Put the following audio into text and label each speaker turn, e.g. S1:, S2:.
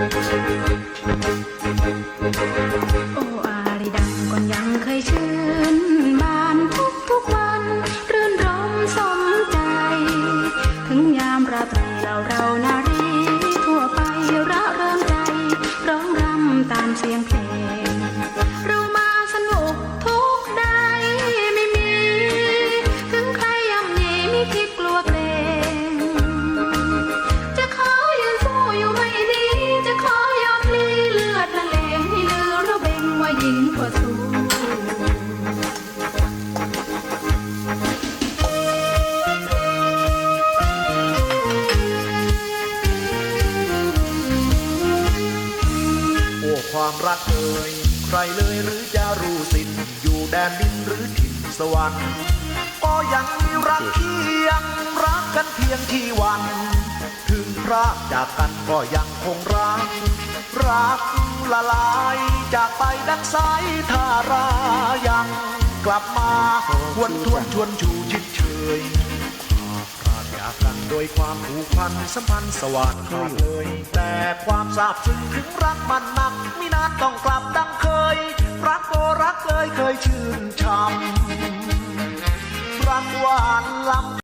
S1: โอ้อาริดังก่อนยังเคยชื่นบานทุกทุกๆวัน รื่นรมสมใจ ถึงยามราตรีเราเรานารีทั่วไประเริงใจ ร้องรำตามเสียงเพลง ญิงกว่าสู้
S2: โอ้ความรักเอ่ยใครเลยหรือจะรู้สิ้นอยู่แดนดินหรือถิ่นสวรรค์ก็ยังมีรักเคียงรักกันเพียงที่วัน ถึงพระจากกันก็ยังคงรัก รักละลาย จากไปดังสายทารายังกลับมาวนทวนชวนชูชิดเชยพรากจากกันโดยความผูกพันสัมพันธ์สว่าสขาดเลย แต่ความซาบซึ้งถึงรักมันหนักมินานต้องกลับดังเคย รักโอรักเลยเคยชื่นช่ำรักหวานล้ำ